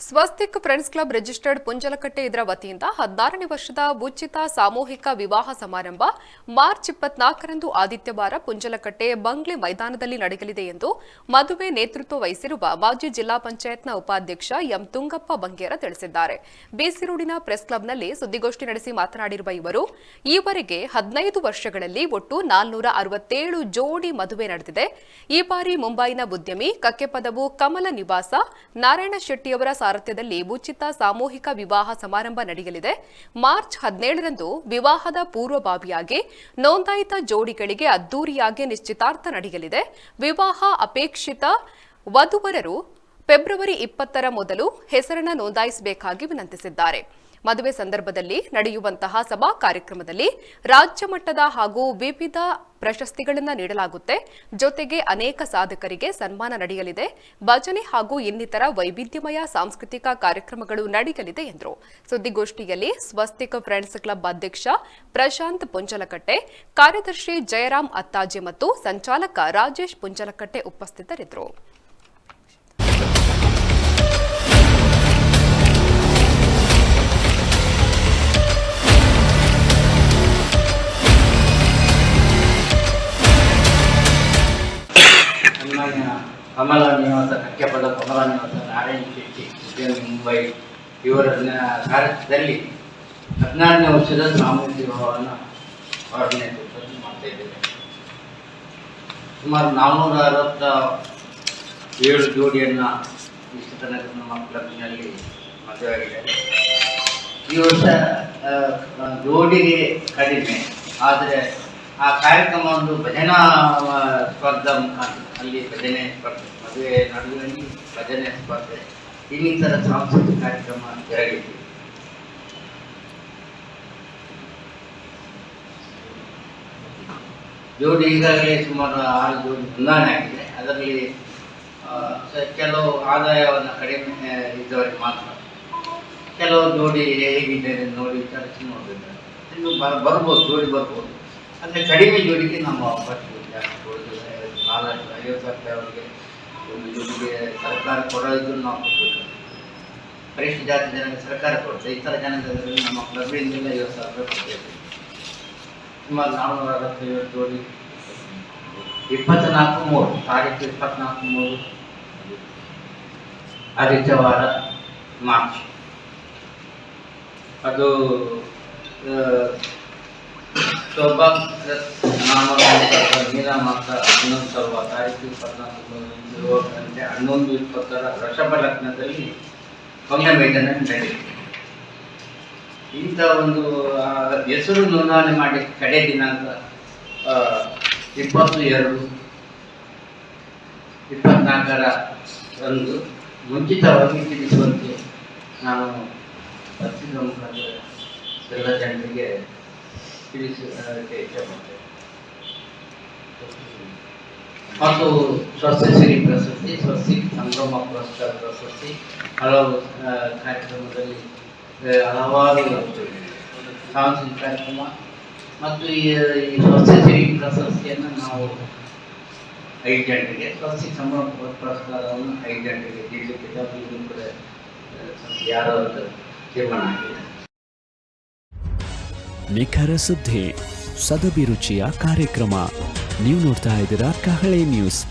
Swastik friends club registered Punjalakatte ಇದರ ವತಿಯಿಂದ ಹದಿನಾರನೇ ವರ್ಷದ ಉಚಿತ ಸಾಮೂಹಿಕ ವಿವಾಹ ಸಮಾರಂಭ ಮಾರ್ಚ್ ಇಪ್ಪತ್ನಾಲ್ಕರಂದು ಆದಿತ್ಯವಾರ ಪುಂಜಲಕಟ್ಟೆ ಬಂಗ್ಲೆ ಮೈದಾನದಲ್ಲಿ ನಡೆಯಲಿದೆ ಎಂದು ಮದುವೆ ನೇತೃತ್ವ ವಹಿಸಿರುವ ಮಾಜಿ ಜಿಲ್ಲಾ ಪಂಚಾಯತ್ನ ಉಪಾಧ್ಯಕ್ಷ ಎಂ ತುಂಗಪ್ಪ ಬಂಗೇರ ತಿಳಿಸಿದ್ದಾರೆ. ಬೇಸಿರೂಡಿನ ಪ್ರೆಸ್ ಕ್ಲಬ್ನಲ್ಲಿ ಸುದ್ದಿಗೋಷ್ಠಿ ನಡೆಸಿ ಮಾತನಾಡಿರುವ ಇವರು, ಈವರೆಗೆ ಹದಿನೈದು ವರ್ಷಗಳಲ್ಲಿ ಒಟ್ಟು ನಾಲ್ನೂರ ಅರವತ್ತೇಳು ಜೋಡಿ ಮದುವೆ ನಡೆದಿದೆ. ಈ ಬಾರಿ ಮುಂಬೈನ ಉದ್ಯಮಿ ಕಕ್ಕೆಪದವು ಕಮಲ ನಿವಾಸ, ನಾರಾಯಣ ಶೆಟ್ಟಿಯವರ ಸಾರಥ್ಯದಲ್ಲಿ ಉಚಿತ ಸಾಮೂಹಿಕ ವಿವಾಹ ಸಮಾರಂಭ ನಡೆಯಲಿದೆ. ಮಾರ್ಚ್ ಹದಿನೇಳರಂದು ವಿವಾಹದ ಪೂರ್ವಭಾವಿಯಾಗಿ ನೋಂದಾಯಿತ ಜೋಡಿಗಳಿಗೆ ಅದ್ದೂರಿಯಾಗಿ ನಿಶ್ಚಿತಾರ್ಥ ನಡೆಯಲಿದೆ. ವಿವಾಹ ಅಪೇಕ್ಷಿತ ವಧುವರರು ಫೆಬ್ರವರಿ ಇಪ್ಪತ್ತರ ಮೊದಲು ಹೆಸರನ್ನು ನೋಂದಾಯಿಸಬೇಕಾಗಿ ವಿನಂತಿಸಿದ್ದಾರೆ. ಮದುವೆ ಸಂದರ್ಭದಲ್ಲಿ ನಡೆಯುವಂತಹ ಸಭಾ ಕಾರ್ಯಕ್ರಮದಲ್ಲಿ ರಾಜ್ಯ ಮಟ್ಟದ ಹಾಗೂ ವಿವಿಧ ಪ್ರಶಸ್ತಿಗಳನ್ನು ನೀಡಲಾಗುತ್ತೆ. ಜೊತೆಗೆ ಅನೇಕ ಸಾಧಕರಿಗೆ ಸನ್ಮಾನ ನಡೆಯಲಿದೆ. ಭಜನೆ ಹಾಗೂ ಇನ್ನಿತರ ವೈವಿಧ್ಯಮಯ ಸಾಂಸ್ಕೃತಿಕ ಕಾರ್ಯಕ್ರಮಗಳು ನಡೆಯಲಿದೆ ಎಂದರು. ಸುದ್ದಿಗೋಷ್ಠಿಯಲ್ಲಿ ಸ್ವಸ್ತಿಕ ಫ್ರೆಂಡ್ಸ್ ಕ್ಲಬ್ ಅಧ್ಯಕ್ಷ ಪ್ರಶಾಂತ್ ಪುಂಚಲಕಟ್ಟೆ ಕಾರ್ಯದರ್ಶಿ ಜಯರಾಮ್ ಅತ್ತಾಜೆ ಮತ್ತು ಸಂಚಾಲಕ ರಾಜೇಶ್ ಪುಂಜಲಕಟ್ಟೆ ಉಪಸ್ಥಿತರಿದ್ದರು. ಕಮಲ ನಿವಾಸ ಕಕ್ಕೆಪದ ಕಮಲ ನಿವಾಸ ನಾರಾಯಣ ಶೆಟ್ಟಿ ಮುಂಬೈ ಇವರ ಸಾರಥ್ಯದಲ್ಲಿ ಹದಿನಾರನೇ ವರ್ಷದ ಸಾಮೂಹಿಕ ವಿವಾಹವನ್ನು ಅವರ ನೇತೃತ್ವದಲ್ಲಿ ಮಾಡ್ತಾ ಇದ್ದೇವೆ ಸುಮಾರು ನಾನ್ನೂರ ಅರವತ್ತ ಏಳು ಜೋಡಿಯನ್ನು ಇಷ್ಟು ತನಕ ನಮ್ಮ ಕ್ಲಬ್ನಲ್ಲಿ ಮದುವೆಯಾಗಿದೆ ಈ ವರ್ಷ ಜೋಡಿಗೆ ಕಡಿಮೆ, ಆದರೆ ಆ ಕಾರ್ಯಕ್ರಮ ಒಂದು ಭಜನಾ ಸ್ಪರ್ಧೆ ಅಲ್ಲಿ ಭಜನೆ ಸ್ಪರ್ಧೆ, ಮದುವೆ ನಡುವಿನಲ್ಲಿ ಭಜನೆ ಸ್ಪರ್ಧೆ, ಇನ್ನಿತರ ಸಾಂಸ್ಕೃತಿಕ ಕಾರ್ಯಕ್ರಮ ಜರುಗಿತು. ಜೋಡಿ ಈಗಾಗಲೇ ಸುಮಾರು ಆರು ಜೋಡಿ ಹೊಂದಾಣೆ ಆಗಿದೆ. ಅದರಲ್ಲಿ ಕೆಲವು ಆದಾಯವನ್ನು ಕಡಿಮೆ ಇದ್ದವರಿಗೆ ಮಾತ್ರ. ಕೆಲವು ಜೋಡಿ ಹೇಗಿದೆ ನೋಡಿ ಚರ್ಚೆ ನೋಡಿದ್ದಾರೆ ಇನ್ನು ಬರ್ಬೋದು, ಜೋಡಿ ಬರ್ಬೋದು. ಅಂದರೆ ಕಡಿಮೆ ಜೋಡಿಗೆ ನಮ್ಮ ಜಾಸ್ತಿ ಕೊಡೋದಿಲ್ಲ ನಾಲ್ಕು ಒಂದು ಸರ್ಕಾರ ಕೊಡೋದು ನಾವು ಪರಿಶಿಷ್ಟ ಜಾತಿ ಜನಕ್ಕೆ ಸರ್ಕಾರ ಕೊಡುತ್ತೆ ಇತರ ಜನದಲ್ಲಿ ನಮ್ಮ ಕ್ಲಬ್ಬಿಂದಲೇ ಐವತ್ತು ಸಾವಿರ ರೂಪಾಯಿ ಕೊಡ್ತೇವೆ ಸುಮಾರು ನಾನ್ನೂರ ಅರವತ್ತೈವತ್ತು ಜೋಡಿ. ಇಪ್ಪತ್ನಾಲ್ಕು ಮೂರು, ತಾರೀಕು ಇಪ್ಪತ್ನಾಲ್ಕು ಮೂರು. ಆದಿತ್ಯವಾರ ಮಾರ್ಚ್. ಅದು ಆ, ಸೌಭಾಗ್ಯ ನಾಮಕ ಮೀನ ಹನ್ನೊಂದು ಇಪ್ಪತ್ತರ ವೃಷಭ ಲಗ್ನದಲ್ಲಿ ಮೈದಾನ ನಡೆಯುತ್ತೆ. ಇಂಥ ಒಂದು ಹೆಸರು ನೋಂದಣಿ ಮಾಡಿ ಕಡೆ ದಿನಾಂಕ ಇಪ್ಪತ್ತು ಎರಡು ಇಪ್ಪತ್ನಾಲ್ಕರ ರಂದು ಮುಂಚಿತವಾಗಿ ತಿಳಿಸುವಂತೆ ನಾನು ಎಲ್ಲ ಜನರಿಗೆ ಮತ್ತು ಸ್ವಸ್ಥಶ್ರೀ ಪ್ರಶಸ್ತಿ ಸ್ವಸ್ತಿ ಸಂಭ್ರಮ ಪುರಸ್ಕಾರ ಪ್ರಶಸ್ತಿ ಹಲವು ಕಾರ್ಯಕ್ರಮದಲ್ಲಿ ಹಲವಾರು ಸಾಂಸ್ಕೃತಿಕ ಕಾರ್ಯಕ್ರಮ ಮತ್ತು ಈ ಸ್ವಸ್ಥಶ್ರೀ ಪ್ರಶಸ್ತಿಯನ್ನು ನಾವು ಐದು ಜನರಿಗೆ ಸ್ವಸ್ತಿ ಸಂಭ್ರಮ ಪುರ- ಪುರಸ್ಕಾರವನ್ನು ಐದು ಇದು ಕೂಡ ಆ, ಯಾರೋ ತೀರ್ಮಾನ ಆಗಿದೆ. ನಿಖರ ಸುದ್ದಿ ಸದಭಿರುಚಿಯ ಕಾರ್ಯಕ್ರಮ ನೀವು ನೋಡ್ತಾ ಇದ್ದೀರಾ ಕಹಳೆ ನ್ಯೂಸ್